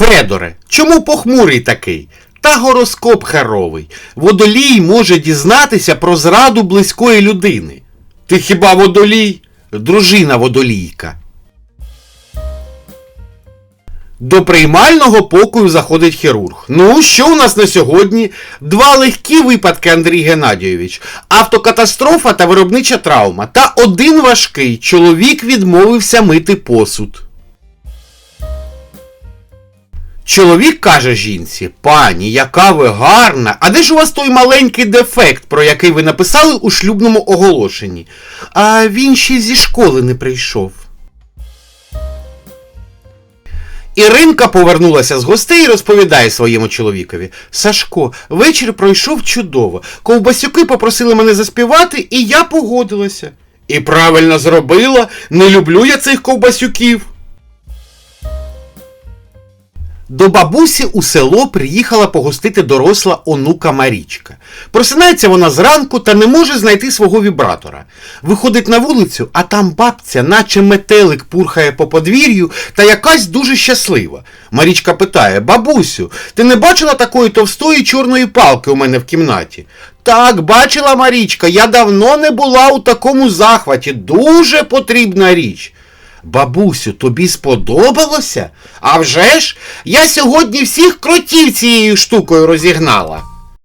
Федоре, чому похмурий такий? Та гороскоп херовий. Водолій може дізнатися про зраду близької людини. Ти хіба водолій? Дружина водолійка. До приймального покою заходить хірург. Ну, що у нас на сьогодні? Два легкі випадки, Андрій Геннадійович. Автокатастрофа та виробнича травма. Та один важкий. Чоловік відмовився мити посуд. Чоловік каже жінці: пані, яка ви гарна! А де ж у вас той маленький дефект, про який ви написали у шлюбному оголошенні? А він ще зі школи не прийшов. Іринка повернулася з гостей і розповідає своєму чоловікові: Сашко, вечір пройшов чудово. Ковбасюки попросили мене заспівати, і я погодилася. І правильно зробила, не люблю я цих ковбасюків. До бабусі у село приїхала погостити доросла онука Марічка. Просинається вона зранку та не може знайти свого вібратора. Виходить на вулицю, а там бабця, наче метелик пурхає по подвір'ю та якась дуже щаслива. Марічка питає: Бабусю, ти не бачила такої товстої чорної палки у мене в кімнаті? Так, бачила Марічка, я давно не була у такому захваті. Дуже потрібна річ. Бабусю, тобі сподобалося? А вже ж, я сьогодні всіх кротів цією штукою розігнала.